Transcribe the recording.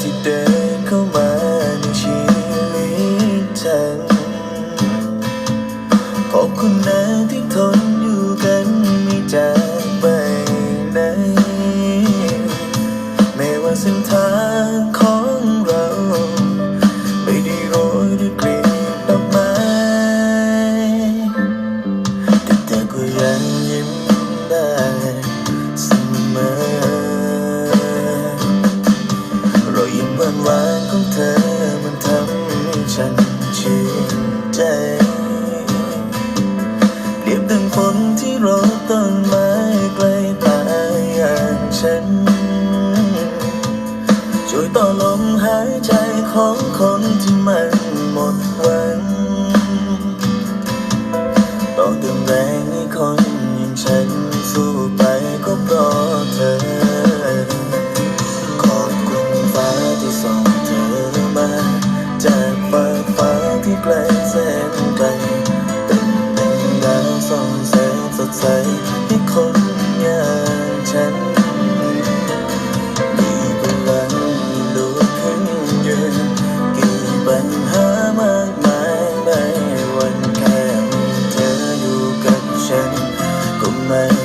ที่เดินเข้ามาในชีวิตฉันขอบคุณนะที่ทนอยู่กันไม่จากไปไหนไม่ว่าเส้นทาง เรียบดังฝนที่รอต้นไม้ใกล้ตายอย่างฉัน ช่วยต่อลมหายใจของคนที่มันหมดหวังต่อเติมแรงให้คนอย่างฉันสู้ไปก็เพราะเธอ ขอคุณฟ้าที่ส่งเธอมาจากฟ้าฟ้า ใจให้คนอย่างฉัน มีพลังดูขึ้นยืนกี่ปัญหามากมายในวันแค่มีเธออยู่กับฉันก็ไม่